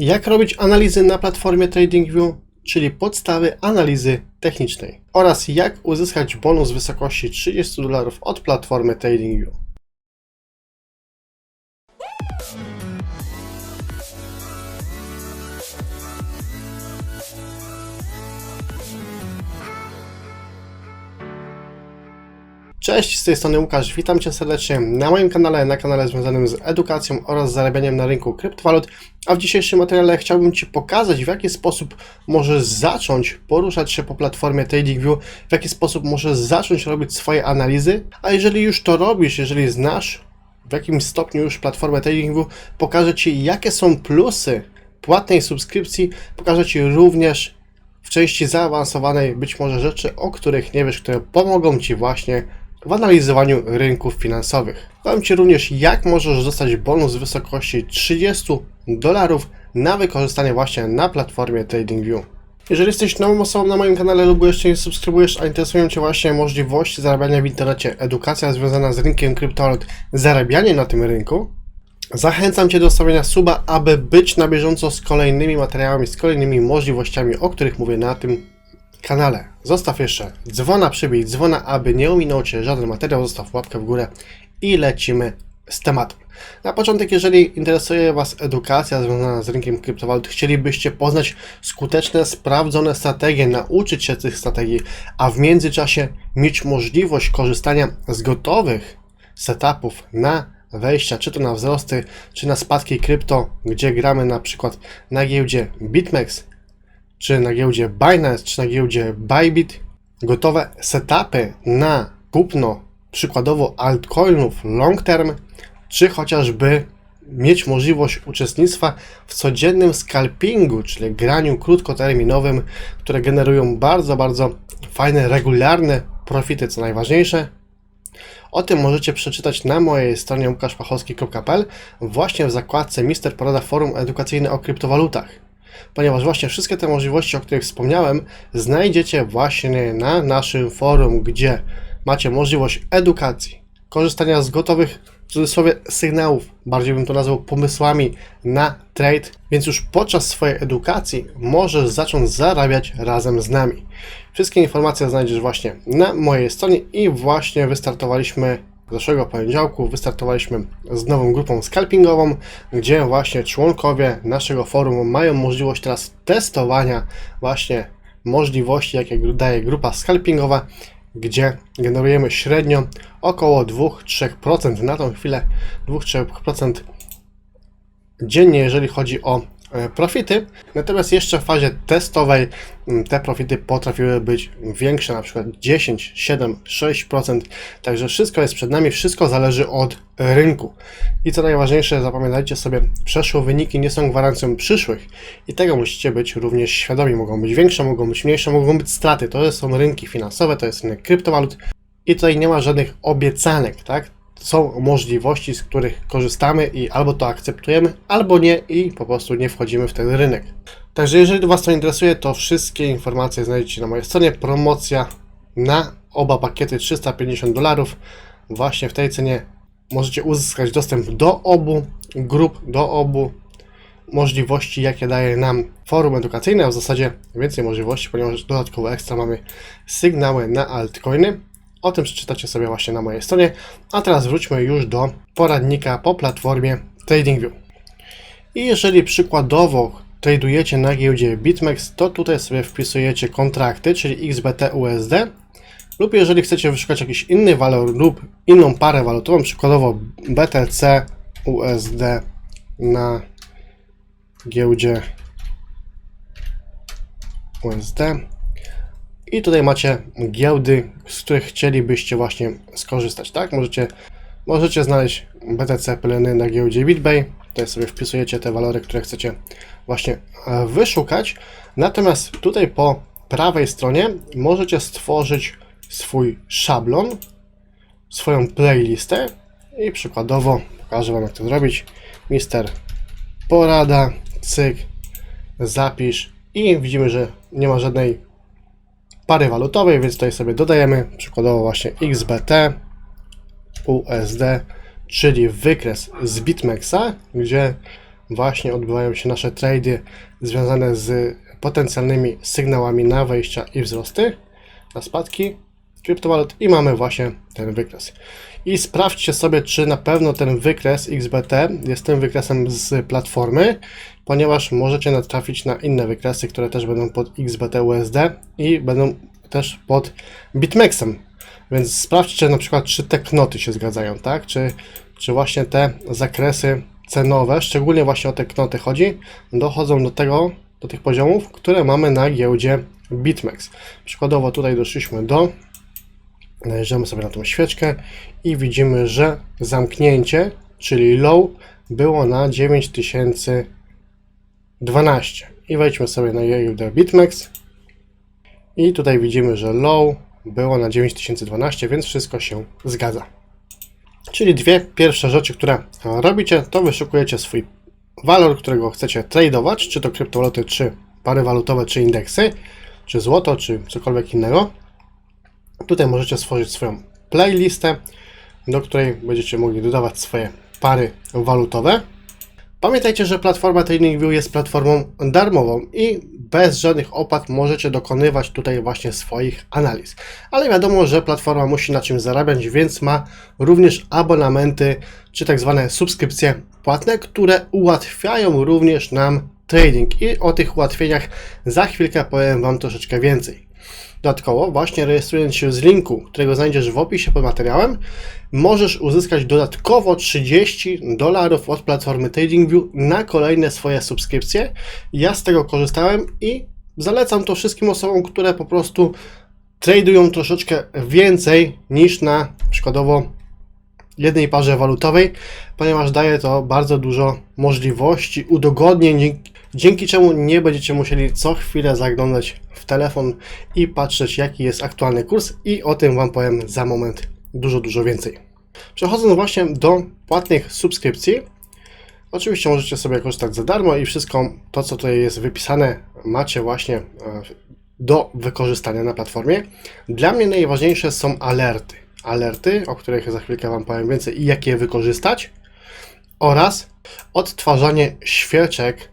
Jak robić analizy na platformie TradingView, czyli podstawy analizy technicznej oraz jak uzyskać bonus w wysokości 30 dolarów od platformy TradingView. Cześć, z tej strony Łukasz, witam Cię serdecznie na moim kanale, na kanale związanym z edukacją oraz zarabianiem na rynku kryptowalut, a w dzisiejszym materiale chciałbym Ci pokazać w jaki sposób możesz zacząć poruszać się po platformie TradingView, w jaki sposób możesz zacząć robić swoje analizy, a jeżeli już to robisz, jeżeli znasz w jakim stopniu już platformę TradingView, pokażę Ci jakie są plusy płatnej subskrypcji, pokażę Ci również w części zaawansowanej być może rzeczy, o których nie wiesz, które pomogą Ci właśnie w analizowaniu rynków finansowych. Powiem Ci również, jak możesz dostać bonus w wysokości 30 dolarów na wykorzystanie właśnie na platformie TradingView. Jeżeli jesteś nową osobą na moim kanale lub jeszcze nie subskrybujesz, a interesują Cię właśnie możliwości zarabiania w internecie, edukacja związana z rynkiem kryptowalut, zarabianie na tym rynku, Zachęcam Cię do stawienia suba, aby być na bieżąco z kolejnymi materiałami, z kolejnymi możliwościami, o których mówię na tym kanale. Zostaw jeszcze dzwona, przybij dzwona, aby nie ominął Cię żaden materiał, zostaw łapkę w górę i lecimy z tematem. Na początek, jeżeli interesuje Was edukacja związana z rynkiem kryptowalut, chcielibyście poznać skuteczne, sprawdzone strategie, nauczyć się tych strategii, a w międzyczasie mieć możliwość korzystania z gotowych setupów na wejścia, czy to na wzrosty, czy na spadki krypto, gdzie gramy na przykład na giełdzie BitMEX, czy na giełdzie Binance, czy na giełdzie Bybit, gotowe setupy na kupno przykładowo altcoinów long term, czy chociażby mieć możliwość uczestnictwa w codziennym scalpingu, czyli graniu krótkoterminowym, które generują bardzo, bardzo fajne, regularne profity, co najważniejsze, o tym możecie przeczytać na mojej stronie łukaszpachowski.pl właśnie w zakładce Mister Porada Forum Edukacyjne o kryptowalutach. Ponieważ właśnie wszystkie te możliwości, o których wspomniałem, znajdziecie właśnie na naszym forum, gdzie macie możliwość edukacji, korzystania z gotowych w cudzysłowie sygnałów, bardziej bym to nazwał pomysłami na trade, więc już podczas swojej edukacji możesz zacząć zarabiać razem z nami. Wszystkie informacje znajdziesz właśnie na mojej stronie i właśnie wystartowaliśmy zeszłego poniedziałku wystartowaliśmy z nową grupą scalpingową, gdzie właśnie członkowie naszego forum mają możliwość teraz testowania właśnie możliwości, jakie daje grupa scalpingowa, gdzie generujemy średnio około 2-3% na tą chwilę 2-3% dziennie, jeżeli chodzi o profity. Natomiast jeszcze w fazie testowej mm, te profity potrafiły być większe, na przykład 10, 7, 6%. Także wszystko jest przed nami, wszystko zależy od rynku. I co najważniejsze, zapamiętajcie sobie, przeszłe wyniki nie są gwarancją przyszłych i tego musicie być również świadomi. Mogą być większe, mogą być mniejsze, mogą być straty. To są rynki finansowe, to jest rynek kryptowalut i tutaj nie ma żadnych obiecanek, tak? Są możliwości, z których korzystamy i albo to akceptujemy, albo nie i po prostu nie wchodzimy w ten rynek. Także jeżeli Was to interesuje, to wszystkie informacje znajdziecie na mojej stronie. Promocja na oba pakiety 350 dolarów. Właśnie w tej cenie możecie uzyskać dostęp do obu grup, do obu możliwości, jakie daje nam forum edukacyjne, a w zasadzie więcej możliwości, ponieważ dodatkowo ekstra mamy sygnały na altcoiny. O tym przeczytacie sobie właśnie na mojej stronie. A teraz wróćmy już do poradnika po platformie TradingView. I jeżeli przykładowo tradujecie na giełdzie BitMEX, to tutaj sobie wpisujecie kontrakty, czyli XBT USD. Lub jeżeli chcecie wyszukać jakiś inny walor lub inną parę walutową, przykładowo BTC USD na giełdzie USD, i tutaj macie giełdy, z których chcielibyście właśnie skorzystać, tak? Możecie, możecie znaleźć BTC pyleny na giełdzie BitBay. Tutaj sobie wpisujecie te walory, które chcecie właśnie e, wyszukać. Natomiast tutaj po prawej stronie możecie stworzyć swój szablon, swoją playlistę i przykładowo pokażę Wam jak to zrobić. Mister porada, cyk, zapisz i widzimy, że nie ma żadnej pary walutowej, więc tutaj sobie dodajemy przykładowo właśnie XBT USD, czyli wykres z BitMEXa, gdzie właśnie odbywają się nasze trady związane z potencjalnymi sygnałami na wejścia i wzrosty, na spadki kryptowalut i mamy właśnie ten wykres. I sprawdźcie sobie, czy na pewno ten wykres XBT jest tym wykresem z platformy, ponieważ możecie natrafić na inne wykresy, które też będą pod XBT USD i będą też pod BitMEXem. Więc sprawdźcie na przykład, czy te knoty się zgadzają, tak? Czy, czy właśnie te zakresy cenowe, szczególnie właśnie o te knoty chodzi, dochodzą do tego, do tych poziomów, które mamy na giełdzie BitMEX. Przykładowo tutaj doszliśmy do, najeżdżamy sobie na tą świeczkę i widzimy, że zamknięcie, czyli low, było na 9012. I wejdźmy sobie na giełdę BitMEX i tutaj widzimy, że low było na 9012, więc wszystko się zgadza. Czyli dwie pierwsze rzeczy, które robicie, to wyszukujecie swój walor, którego chcecie tradować, czy to kryptowaluty, czy pary walutowe, czy indeksy, czy złoto, czy cokolwiek innego. Tutaj możecie stworzyć swoją playlistę, do której będziecie mogli dodawać swoje pary walutowe. Pamiętajcie, że platforma TradingView jest platformą darmową i bez żadnych opłat możecie dokonywać tutaj właśnie swoich analiz. Ale wiadomo, że platforma musi na czym zarabiać, więc ma również abonamenty czy tak zwane subskrypcje płatne, które ułatwiają również nam trading i o tych ułatwieniach za chwilkę powiem Wam troszeczkę więcej. Dodatkowo, właśnie rejestrując się z linku, którego znajdziesz w opisie pod materiałem, możesz uzyskać dodatkowo 30 dolarów od platformy TradingView na kolejne swoje subskrypcje. Ja z tego korzystałem i zalecam to wszystkim osobom, które po prostu tradują troszeczkę więcej niż na przykładowo jednej parze walutowej, ponieważ daje to bardzo dużo możliwości, udogodnień, dzięki czemu nie będziecie musieli co chwilę zaglądać w telefon i patrzeć jaki jest aktualny kurs i o tym Wam powiem za moment dużo, dużo więcej. Przechodząc właśnie do płatnych subskrypcji, oczywiście możecie sobie korzystać za darmo i wszystko to, co tutaj jest wypisane, macie właśnie e, do wykorzystania na platformie. Dla mnie najważniejsze są alerty. Alerty, o których za chwilkę Wam powiem więcej i jak je wykorzystać oraz odtwarzanie świeczek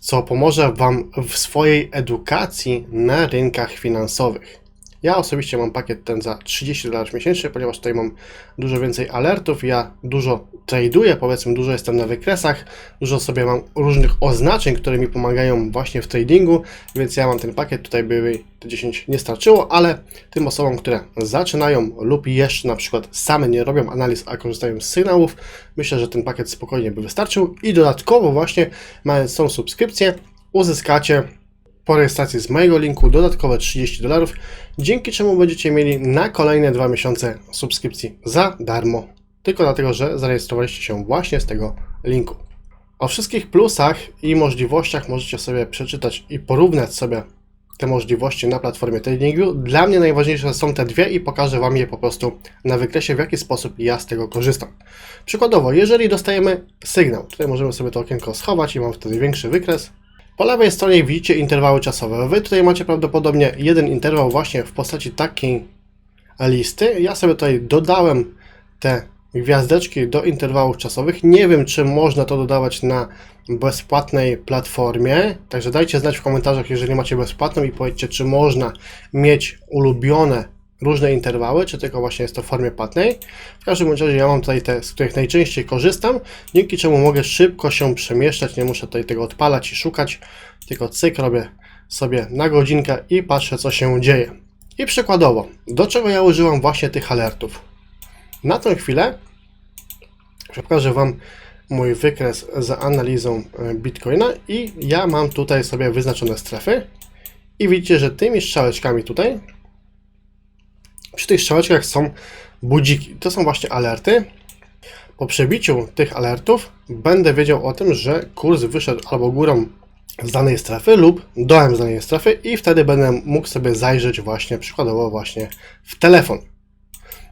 co pomoże Wam w swojej edukacji na rynkach finansowych. Ja osobiście mam pakiet ten za 30 dolarów miesięcznie, ponieważ tutaj mam dużo więcej alertów, ja dużo traduję, powiedzmy dużo jestem na wykresach, dużo sobie mam różnych oznaczeń, które mi pomagają właśnie w tradingu, więc ja mam ten pakiet, tutaj by te 10 nie starczyło, ale tym osobom, które zaczynają lub jeszcze na przykład same nie robią analiz, a korzystają z sygnałów, myślę, że ten pakiet spokojnie by wystarczył. I dodatkowo właśnie mając tą subskrypcję, uzyskacie po rejestracji z mojego linku dodatkowe 30 dolarów, dzięki czemu będziecie mieli na kolejne dwa miesiące subskrypcji za darmo, tylko dlatego, że zarejestrowaliście się właśnie z tego linku. O wszystkich plusach i możliwościach możecie sobie przeczytać i porównać sobie te możliwości na platformie TradingView. Dla mnie najważniejsze są te dwie i pokażę Wam je po prostu na wykresie, w jaki sposób ja z tego korzystam. Przykładowo, jeżeli dostajemy sygnał, tutaj możemy sobie to okienko schować i mam wtedy większy wykres, po lewej stronie widzicie interwały czasowe. Wy tutaj macie prawdopodobnie jeden interwał właśnie w postaci takiej listy. Ja sobie tutaj dodałem te gwiazdeczki do interwałów czasowych. Nie wiem, czy można to dodawać na bezpłatnej platformie, także dajcie znać w komentarzach, jeżeli macie bezpłatną i powiedzcie, czy można mieć ulubione różne interwały, czy tylko właśnie jest to w formie płatnej. W każdym razie ja mam tutaj te, z których najczęściej korzystam, dzięki czemu mogę szybko się przemieszczać, nie muszę tutaj tego odpalać i szukać, tylko cyk robię sobie na godzinkę i patrzę co się dzieje. I przykładowo, do czego ja używam właśnie tych alertów? Na tę chwilę pokażę Wam mój wykres za analizą e, Bitcoina i ja mam tutaj sobie wyznaczone strefy i widzicie, że tymi strzałeczkami tutaj przy tych strzałeczkach są budziki. To są właśnie alerty. Po przebiciu tych alertów będę wiedział o tym, że kurs wyszedł albo górą z danej strefy lub dołem z danej strefy i wtedy będę mógł sobie zajrzeć właśnie przykładowo właśnie w telefon.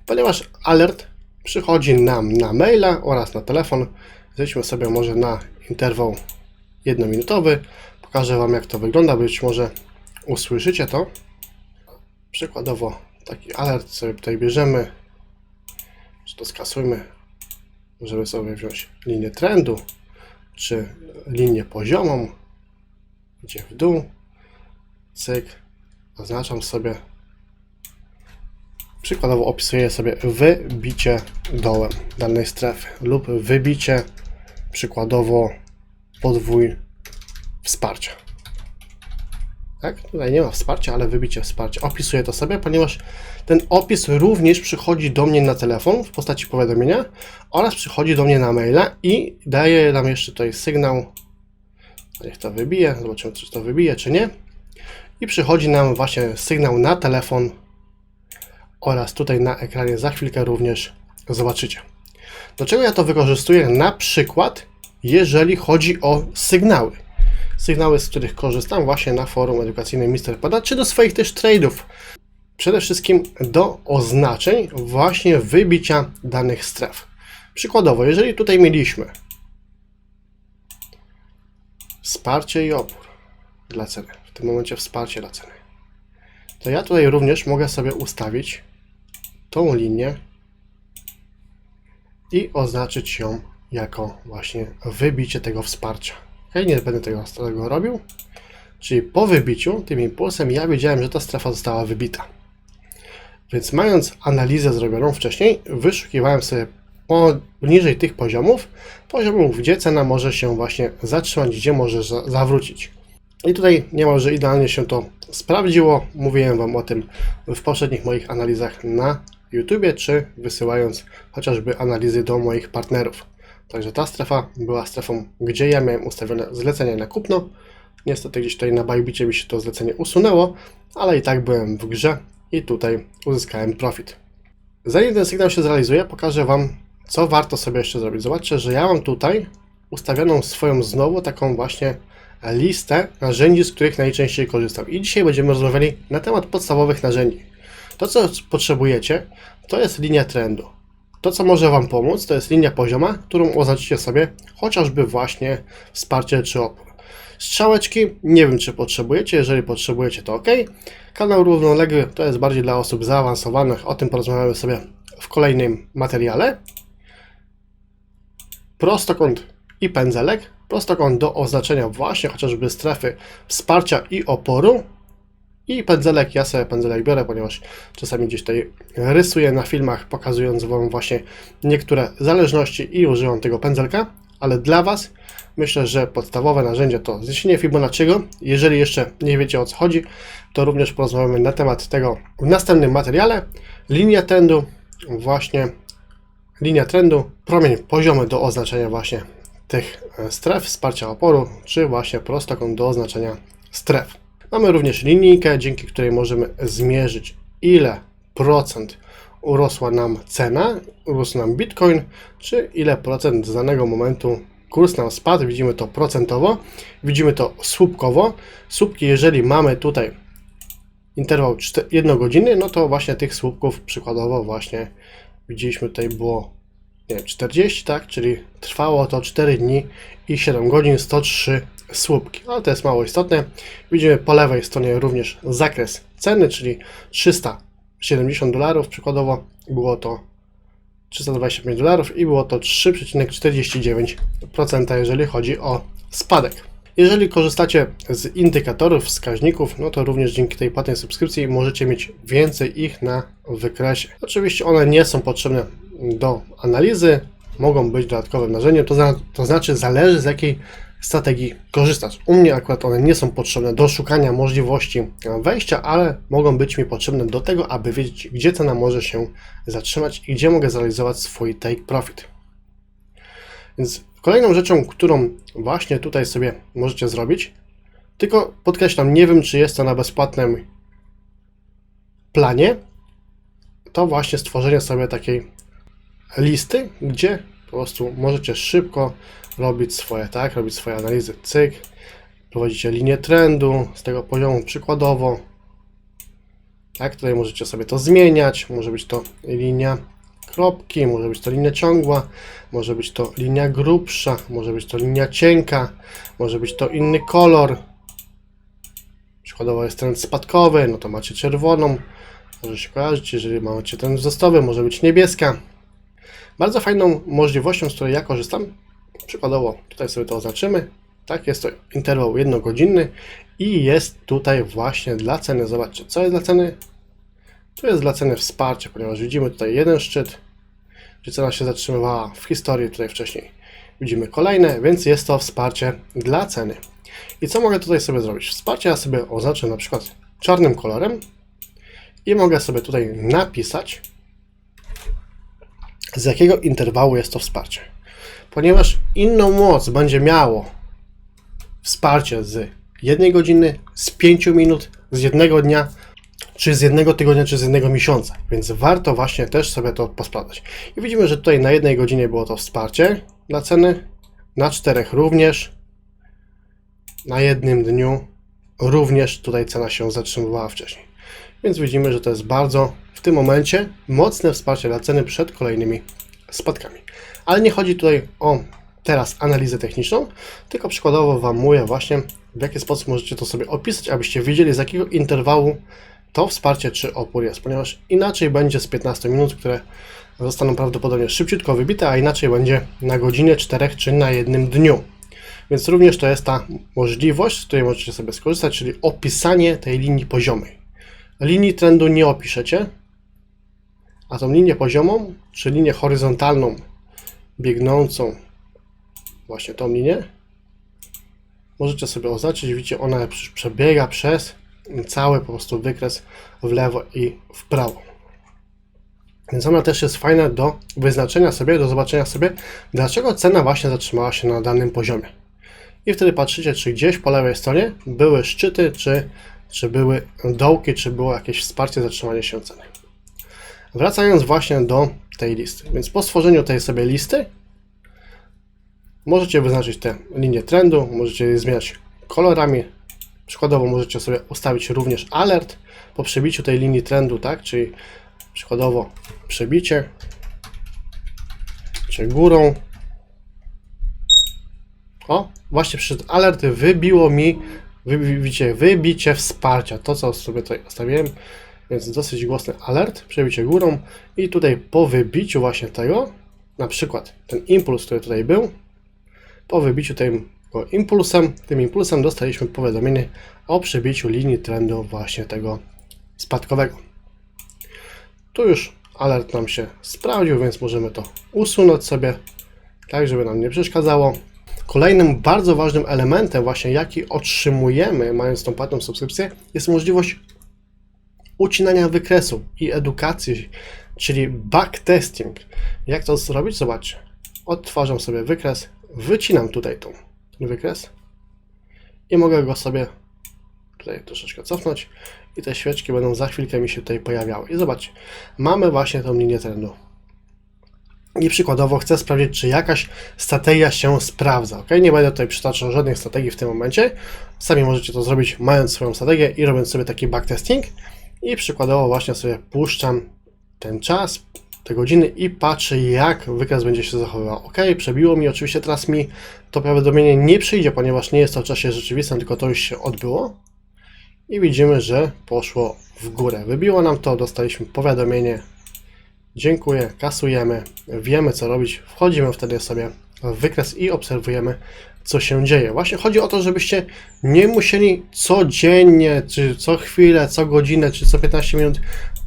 Ponieważ alert przychodzi nam na maila oraz na telefon. Zejdźmy sobie może na interwał jednominutowy. Pokażę Wam jak to wygląda, być może usłyszycie to. Przykładowo taki alert sobie tutaj bierzemy, czy to skasujmy, żeby sobie wziąć linię trendu, czy linię poziomą, gdzie w dół, cyk, zaznaczam sobie, przykładowo opisuję sobie wybicie dołem danej strefy lub wybicie przykładowo podwój wsparcia. Tak? Tutaj nie ma wsparcia, ale wybicie wsparcia. Opisuję to sobie, ponieważ ten opis również przychodzi do mnie na telefon w postaci powiadomienia oraz przychodzi do mnie na maila i daje nam jeszcze tutaj sygnał. Niech to wybije, zobaczymy czy to wybije, czy nie. I przychodzi nam właśnie sygnał na telefon oraz tutaj na ekranie za chwilkę również zobaczycie. Do czego ja to wykorzystuję? Na przykład, jeżeli chodzi o sygnały. Sygnały, z których korzystam właśnie na forum edukacyjnym Mr. Pada, czy do swoich też trade'ów. Przede wszystkim do oznaczeń właśnie wybicia danych stref. Przykładowo, jeżeli tutaj mieliśmy wsparcie i opór dla ceny, w tym momencie wsparcie dla ceny, to ja tutaj również mogę sobie ustawić tą linię i oznaczyć ją jako właśnie wybicie tego wsparcia. Ok, nie będę tego, tego robił. Czyli po wybiciu, tym impulsem, ja wiedziałem, że ta strefa została wybita. Więc mając analizę zrobioną wcześniej, wyszukiwałem sobie poniżej tych poziomów, poziomów, gdzie cena może się właśnie zatrzymać, gdzie może za zawrócić. I tutaj niemalże idealnie się to sprawdziło. Mówiłem Wam o tym w poprzednich moich analizach na YouTube, czy wysyłając chociażby analizy do moich partnerów. Także ta strefa była strefą, gdzie ja miałem ustawione zlecenie na kupno. Niestety gdzieś tutaj na Bajbicie mi się to zlecenie usunęło, ale i tak byłem w grze i tutaj uzyskałem profit. Zanim ten sygnał się zrealizuje, pokażę Wam, co warto sobie jeszcze zrobić. Zobaczcie, że ja mam tutaj ustawioną swoją znowu taką właśnie listę narzędzi, z których najczęściej korzystam. I dzisiaj będziemy rozmawiali na temat podstawowych narzędzi. To, co potrzebujecie, to jest linia trendu. To, co może Wam pomóc, to jest linia pozioma, którą oznaczycie sobie chociażby właśnie wsparcie czy opór. Strzałeczki, nie wiem czy potrzebujecie, jeżeli potrzebujecie to ok. Kanał równoległy to jest bardziej dla osób zaawansowanych, o tym porozmawiamy sobie w kolejnym materiale. Prostokąt i pędzelek. Prostokąt do oznaczenia właśnie chociażby strefy wsparcia i oporu. I pędzelek, ja sobie pędzelek biorę, ponieważ czasami gdzieś tutaj rysuję na filmach, pokazując Wam właśnie niektóre zależności i używam tego pędzelka, ale dla Was myślę, że podstawowe narzędzie to zniesienie Fibonacciego. Jeżeli jeszcze nie wiecie o co chodzi, to również porozmawiamy na temat tego w następnym materiale. Linia trendu, właśnie linia trendu, promień poziomy do oznaczenia właśnie tych stref, wsparcia oporu, czy właśnie prostokąt do oznaczenia stref. Mamy również linijkę, dzięki której możemy zmierzyć ile procent urosła nam cena, urósł nam Bitcoin, czy ile procent z danego momentu kurs nam spadł. Widzimy to procentowo, widzimy to słupkowo. Słupki, jeżeli mamy tutaj interwał 1 godziny, no to właśnie tych słupków przykładowo właśnie widzieliśmy tutaj było nie, 40, tak, czyli trwało to 4 dni i 7 godzin, 103 słupki, ale to jest mało istotne. Widzimy po lewej stronie również zakres ceny, czyli 370 dolarów, przykładowo było to 325 dolarów i było to 3,49%, jeżeli chodzi o spadek. Jeżeli korzystacie z indykatorów, wskaźników, no to również dzięki tej płatnej subskrypcji możecie mieć więcej ich na wykresie. Oczywiście one nie są potrzebne do analizy, mogą być dodatkowym narzędziem, to, za, to znaczy zależy z jakiej strategii korzystać. U mnie akurat one nie są potrzebne do szukania możliwości wejścia, ale mogą być mi potrzebne do tego, aby wiedzieć, gdzie cena może się zatrzymać i gdzie mogę zrealizować swój take profit. Więc kolejną rzeczą, którą właśnie tutaj sobie możecie zrobić, tylko podkreślam, nie wiem, czy jest to na bezpłatnym planie, to właśnie stworzenie sobie takiej listy, gdzie po prostu możecie szybko robić swoje, tak, robić swoje analizy, cyk, prowadzicie linię trendu z tego poziomu przykładowo, tak, tutaj możecie sobie to zmieniać, może być to linia kropki, może być to linia ciągła, może być to linia grubsza, może być to linia cienka, może być to inny kolor, przykładowo jest trend spadkowy, no to macie czerwoną, może się kojarzyć, jeżeli macie trend wzrostowy, może być niebieska. Bardzo fajną możliwością, z której ja korzystam, Przykładowo tutaj sobie to oznaczymy. Tak, jest to interwał jednogodzinny i jest tutaj właśnie dla ceny. Zobaczcie, co jest dla ceny? Tu jest dla ceny wsparcie, ponieważ widzimy tutaj jeden szczyt, gdzie cena się zatrzymywała w historii tutaj wcześniej. Widzimy kolejne, więc jest to wsparcie dla ceny. I co mogę tutaj sobie zrobić? Wsparcie ja sobie oznaczę na przykład czarnym kolorem i mogę sobie tutaj napisać, z jakiego interwału jest to wsparcie. Ponieważ inną moc będzie miało wsparcie z jednej godziny, z 5 minut, z jednego dnia, czy z jednego tygodnia, czy z jednego miesiąca. Więc warto właśnie też sobie to posprawdzać. I widzimy, że tutaj na jednej godzinie było to wsparcie dla ceny, na czterech również, na jednym dniu również tutaj cena się zatrzymywała wcześniej. Więc widzimy, że to jest bardzo w tym momencie mocne wsparcie dla ceny przed kolejnymi spadkami. Ale nie chodzi tutaj o teraz analizę techniczną, tylko przykładowo Wam mówię właśnie, w jaki sposób możecie to sobie opisać, abyście wiedzieli z jakiego interwału to wsparcie czy opór jest, ponieważ inaczej będzie z 15 minut, które zostaną prawdopodobnie szybciutko wybite, a inaczej będzie na godzinie 4 czy na jednym dniu. Więc również to jest ta możliwość, z której możecie sobie skorzystać, czyli opisanie tej linii poziomej. Linii trendu nie opiszecie, a tą linię poziomą, czy linię horyzontalną, biegnącą, właśnie tą linię, możecie sobie oznaczyć. Widzicie, ona przebiega przez cały po prostu wykres w lewo i w prawo. Więc ona też jest fajna do wyznaczenia sobie, do zobaczenia sobie, dlaczego cena właśnie zatrzymała się na danym poziomie. I wtedy patrzycie, czy gdzieś po lewej stronie były szczyty, czy, czy były dołki, czy było jakieś wsparcie, zatrzymanie się ceny. Wracając właśnie do tej listy. Więc po stworzeniu tej sobie listy możecie wyznaczyć te linie trendu, możecie je zmieniać kolorami. Przykładowo możecie sobie ustawić również alert po przebiciu tej linii trendu, tak? Czyli przykładowo przebicie, czy górą. O, właśnie przyszedł alert, wybiło mi, wy, widzicie, wybicie wsparcia. To, co sobie tutaj ustawiłem, więc dosyć głośny alert, przebicie górą i tutaj po wybiciu właśnie tego, na przykład ten impuls, który tutaj był, po wybiciu tego impulsem, tym impulsem dostaliśmy powiadomienie o przebiciu linii trendu właśnie tego spadkowego. Tu już alert nam się sprawdził, więc możemy to usunąć sobie, tak żeby nam nie przeszkadzało. Kolejnym bardzo ważnym elementem właśnie jaki otrzymujemy mając tą płatną subskrypcję jest możliwość ucinania wykresu i edukacji, czyli backtesting. Jak to zrobić? Zobaczcie. Odtwarzam sobie wykres, wycinam tutaj tą, ten wykres i mogę go sobie tutaj troszeczkę cofnąć i te świeczki będą za chwilkę mi się tutaj pojawiały. I zobaczcie, mamy właśnie tą linię trendu. I przykładowo chcę sprawdzić, czy jakaś strategia się sprawdza. Ok, nie będę tutaj przytaczał żadnych strategii w tym momencie. Sami możecie to zrobić mając swoją strategię i robiąc sobie taki backtesting. I przykładowo właśnie sobie puszczam ten czas, te godziny i patrzę jak wykres będzie się zachowywał. Ok, przebiło mi, oczywiście teraz mi to powiadomienie nie przyjdzie, ponieważ nie jest to w czasie rzeczywistym, tylko to już się odbyło. I widzimy, że poszło w górę. Wybiło nam to, dostaliśmy powiadomienie. Dziękuję, kasujemy, wiemy co robić, wchodzimy wtedy sobie wykres i obserwujemy co się dzieje. Właśnie chodzi o to, żebyście nie musieli codziennie, czy co chwilę, co godzinę, czy co 15 minut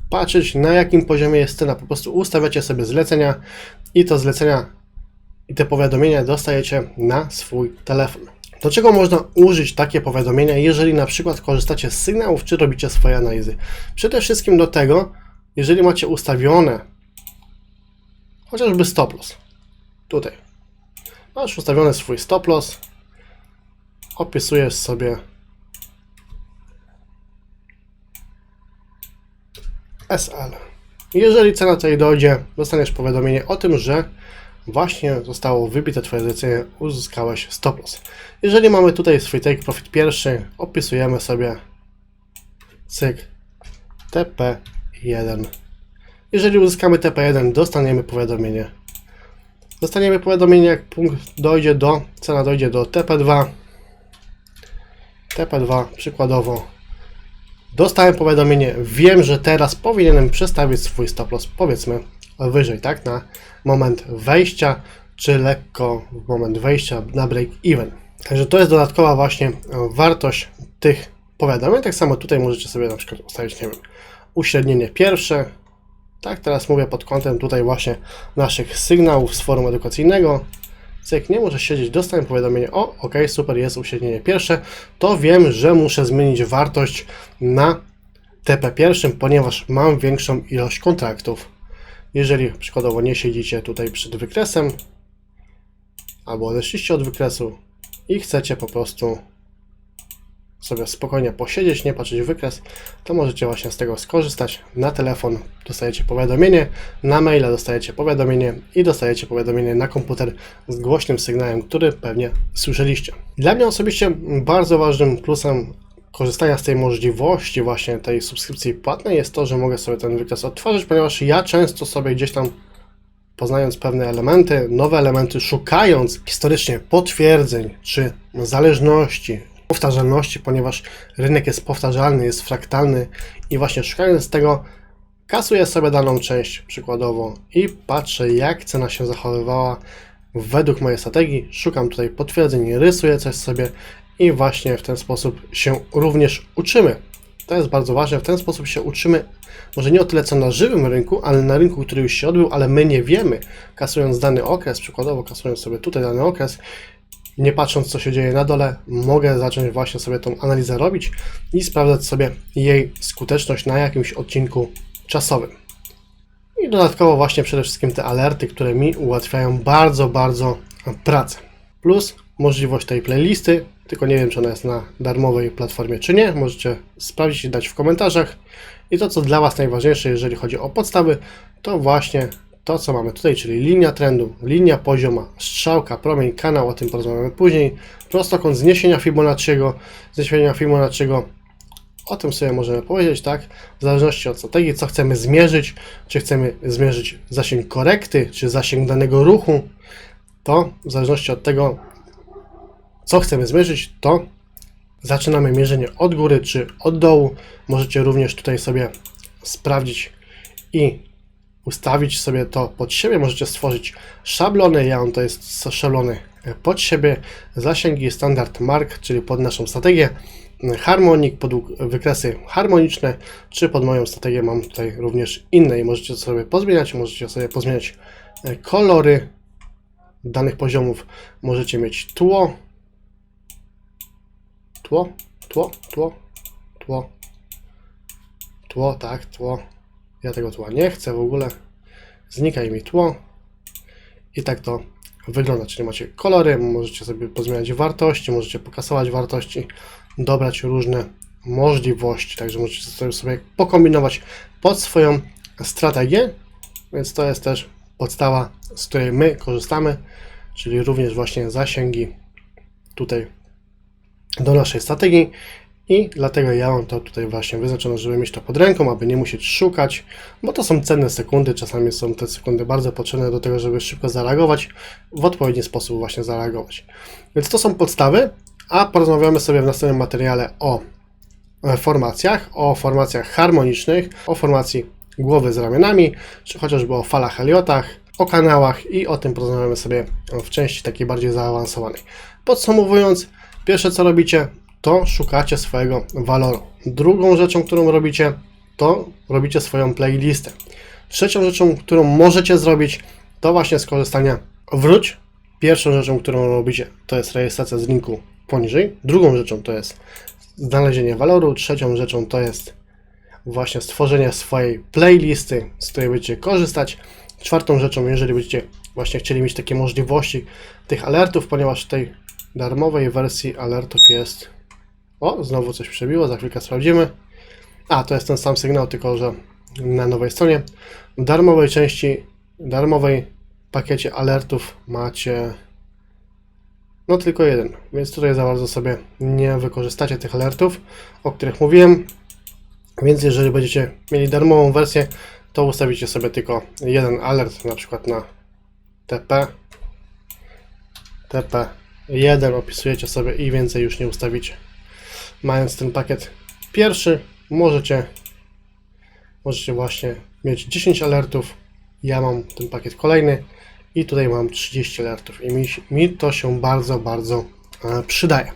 patrzeć na jakim poziomie jest cena. Po prostu ustawiacie sobie zlecenia i to zlecenia i te powiadomienia dostajecie na swój telefon. Do czego można użyć takie powiadomienia, jeżeli na przykład korzystacie z sygnałów, czy robicie swoje analizy? Przede wszystkim do tego, jeżeli macie ustawione chociażby stop loss. Tutaj. Masz ustawiony swój stop loss. Opisujesz sobie SL. Jeżeli cena tutaj dojdzie, dostaniesz powiadomienie o tym, że właśnie zostało wybite Twoje zlecenie, uzyskałeś stop loss. Jeżeli mamy tutaj swój take profit pierwszy, opisujemy sobie cyk TP1. Jeżeli uzyskamy TP1, dostaniemy powiadomienie. Dostaniemy powiadomienie, jak punkt dojdzie do, cena dojdzie do TP2. TP2 przykładowo Dostałem powiadomienie, wiem, że teraz powinienem przestawić swój stop loss, powiedzmy wyżej, tak, na moment wejścia, czy lekko w moment wejścia na break-even. Także to jest dodatkowa właśnie e, wartość tych powiadomień. Tak samo tutaj możecie sobie na przykład ustawić, nie wiem, uśrednienie pierwsze. Tak, teraz mówię pod kątem tutaj właśnie naszych sygnałów z forum edukacyjnego. Cyk, nie może siedzieć, dostałem powiadomienie, o, ok, super, jest uśrednienie pierwsze, to wiem, że muszę zmienić wartość na TP pierwszym, ponieważ mam większą ilość kontraktów. Jeżeli przykładowo nie siedzicie tutaj przed wykresem, albo odeszliście od wykresu i chcecie po prostu sobie spokojnie posiedzieć, nie patrzeć w wykres, to możecie właśnie z tego skorzystać. Na telefon dostajecie powiadomienie, na maila dostajecie powiadomienie i dostajecie powiadomienie na komputer z głośnym sygnałem, który pewnie słyszeliście. Dla mnie osobiście bardzo ważnym plusem korzystania z tej możliwości właśnie tej subskrypcji płatnej jest to, że mogę sobie ten wykres odtworzyć, ponieważ ja często sobie gdzieś tam poznając pewne elementy, nowe elementy, szukając historycznie potwierdzeń czy zależności, powtarzalności, ponieważ rynek jest powtarzalny, jest fraktalny i właśnie szukając tego, kasuję sobie daną część przykładowo i patrzę, jak cena się zachowywała według mojej strategii. Szukam tutaj potwierdzeń, rysuję coś sobie i właśnie w ten sposób się również uczymy. To jest bardzo ważne, w ten sposób się uczymy, może nie o tyle co na żywym rynku, ale na rynku, który już się odbył, ale my nie wiemy, kasując dany okres, przykładowo kasując sobie tutaj dany okres, nie patrząc co się dzieje na dole, mogę zacząć właśnie sobie tą analizę robić i sprawdzać sobie jej skuteczność na jakimś odcinku czasowym. I dodatkowo właśnie przede wszystkim te alerty, które mi ułatwiają bardzo, bardzo pracę. Plus możliwość tej playlisty, tylko nie wiem, czy ona jest na darmowej platformie, czy nie. Możecie sprawdzić i dać w komentarzach. I to, co dla Was najważniejsze, jeżeli chodzi o podstawy, to właśnie to, co mamy tutaj, czyli linia trendu, linia pozioma, strzałka, promień, kanał, o tym porozmawiamy później, prostokąt zniesienia Fibonacciego, zniesienia Fibonacciego, o tym sobie możemy powiedzieć, tak? W zależności od strategii, co chcemy zmierzyć, czy chcemy zmierzyć zasięg korekty, czy zasięg danego ruchu, to w zależności od tego, co chcemy zmierzyć, to zaczynamy mierzenie od góry czy od dołu. Możecie również tutaj sobie sprawdzić i ustawić sobie to pod siebie. Możecie stworzyć szablony. Ja mam to jest szablony pod siebie, zasięgi standard mark, czyli pod naszą strategię. Harmonik, pod wykresy harmoniczne, czy pod moją strategię mam tutaj również inne i możecie sobie pozmieniać, możecie sobie pozmieniać kolory danych poziomów, możecie mieć tło, Tło, tło, tło, tło, tło, tak, tło. Ja tego tła nie chcę w ogóle. Znikaj mi tło. I tak to wygląda, czyli macie kolory, możecie sobie pozmieniać wartości, możecie pokasować wartości, dobrać różne możliwości, także możecie sobie, pokombinować pod swoją strategię, więc to jest też podstawa, z której my korzystamy, czyli również właśnie zasięgi tutaj do naszej strategii i dlatego ja mam to tutaj właśnie wyznaczone, żeby mieć to pod ręką, aby nie musieć szukać, bo to są cenne sekundy, czasami są te sekundy bardzo potrzebne do tego, żeby szybko zareagować, w odpowiedni sposób właśnie zareagować. Więc to są podstawy, a porozmawiamy sobie w następnym materiale o formacjach, o formacjach harmonicznych, o formacji głowy z ramionami, czy chociażby o falach Heliotach, o kanałach i o tym porozmawiamy sobie w części takiej bardziej zaawansowanej. Podsumowując, Pierwsze co robicie, to szukacie swojego waloru. Drugą rzeczą, którą robicie, to robicie swoją playlistę. Trzecią rzeczą, którą możecie zrobić, to właśnie skorzystanie wróć. Pierwszą rzeczą, którą robicie, to jest rejestracja z linku poniżej. Drugą rzeczą to jest znalezienie waloru. Trzecią rzeczą to jest właśnie stworzenie swojej playlisty, z której będziecie korzystać. Czwartą rzeczą, jeżeli będziecie właśnie chcieli mieć takie możliwości tych alertów, ponieważ tutaj darmowej wersji alertów jest... O, znowu coś przebiło, za chwilkę sprawdzimy. A, to jest ten sam sygnał, tylko że na nowej stronie. W darmowej części, darmowej pakiecie alertów macie no tylko jeden, więc tutaj za bardzo sobie nie wykorzystacie tych alertów, o których mówiłem. Więc jeżeli będziecie mieli darmową wersję, to ustawicie sobie tylko jeden alert, na przykład na TP, TP jeden opisujecie sobie i więcej już nie ustawicie. Mając ten pakiet pierwszy, możecie, możecie właśnie mieć 10 alertów. Ja mam ten pakiet kolejny i tutaj mam 30 alertów i mi, mi to się bardzo, bardzo e, przydaje.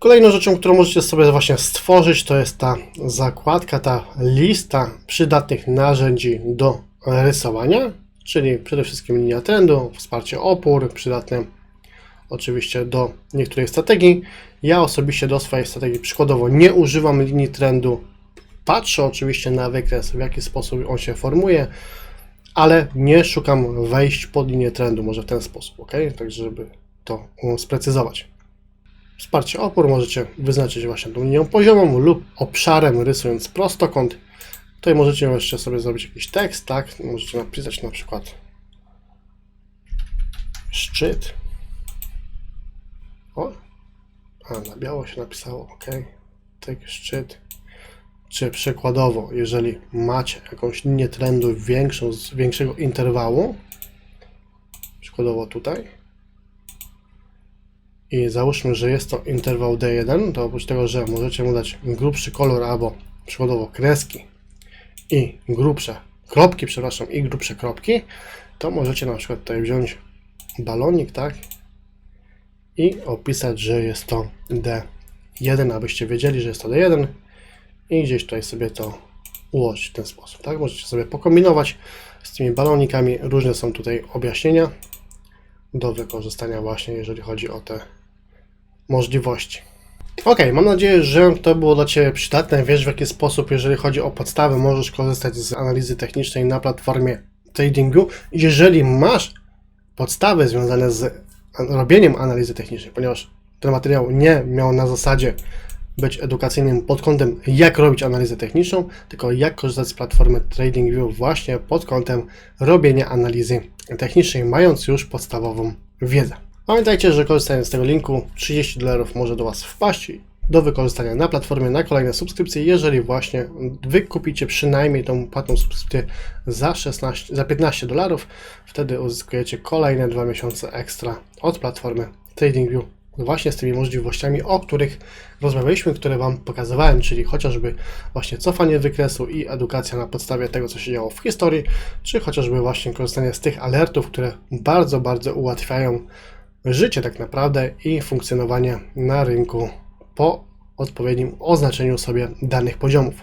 Kolejną rzeczą, którą możecie sobie właśnie stworzyć, to jest ta zakładka, ta lista przydatnych narzędzi do rysowania, czyli przede wszystkim linia trendu, wsparcie opór, przydatne oczywiście do niektórych strategii. Ja osobiście do swojej strategii przykładowo nie używam linii trendu. Patrzę oczywiście na wykres, w jaki sposób on się formuje, ale nie szukam wejść pod linię trendu, może w ten sposób, ok? Tak, żeby to um, sprecyzować. Wsparcie opór możecie wyznaczyć właśnie tą linią poziomą lub obszarem rysując prostokąt. Tutaj możecie jeszcze sobie zrobić jakiś tekst, tak? Możecie napisać na przykład szczyt. O, a na biało się napisało, ok. Tak, szczyt. Czy przykładowo, jeżeli macie jakąś linię trendu większą, z większego interwału, przykładowo tutaj, i załóżmy, że jest to interwał D1, to oprócz tego, że możecie mu dać grubszy kolor albo przykładowo kreski i grubsze kropki, przepraszam, i grubsze kropki, to możecie na przykład tutaj wziąć balonik, tak, i opisać, że jest to D1, abyście wiedzieli, że jest to D1 i gdzieś tutaj sobie to ułożyć w ten sposób, tak? Możecie sobie pokombinować z tymi balonikami, różne są tutaj objaśnienia do wykorzystania właśnie, jeżeli chodzi o te możliwości. Ok, mam nadzieję, że to było dla Ciebie przydatne. Wiesz w jaki sposób, jeżeli chodzi o podstawy, możesz korzystać z analizy technicznej na platformie TradingView. Jeżeli masz podstawy związane z robieniem analizy technicznej, ponieważ ten materiał nie miał na zasadzie być edukacyjnym pod kątem jak robić analizę techniczną, tylko jak korzystać z platformy TradingView właśnie pod kątem robienia analizy technicznej, mając już podstawową wiedzę. Pamiętajcie, że korzystając z tego linku 30 dolarów może do Was wpaść do wykorzystania na platformie na kolejne subskrypcje, jeżeli właśnie Wy kupicie przynajmniej tą płatną subskrypcję za, 16, za 15 dolarów, wtedy uzyskujecie kolejne dwa miesiące ekstra od platformy TradingView właśnie z tymi możliwościami, o których rozmawialiśmy, które Wam pokazywałem, czyli chociażby właśnie cofanie wykresu i edukacja na podstawie tego, co się działo w historii, czy chociażby właśnie korzystanie z tych alertów, które bardzo, bardzo ułatwiają życie tak naprawdę i funkcjonowanie na rynku po odpowiednim oznaczeniu sobie danych poziomów.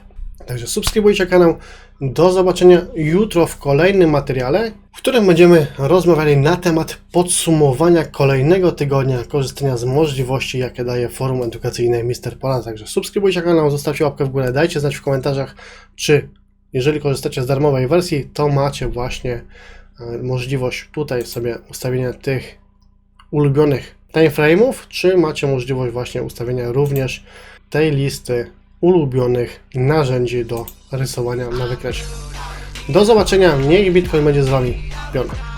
Także subskrybujcie kanał. Do zobaczenia jutro w kolejnym materiale, w którym będziemy rozmawiali na temat podsumowania kolejnego tygodnia korzystania z możliwości, jakie daje forum edukacyjne Mister Pola. Także subskrybujcie kanał, zostawcie łapkę w górę, dajcie znać w komentarzach, czy jeżeli korzystacie z darmowej wersji, to macie właśnie e, możliwość tutaj sobie ustawienia tych ulubionych timeframe'ów, czy macie możliwość właśnie ustawienia również tej listy ulubionych narzędzi do rysowania na wykresie. Do zobaczenia, niech Bitcoin będzie z Wami. Piona.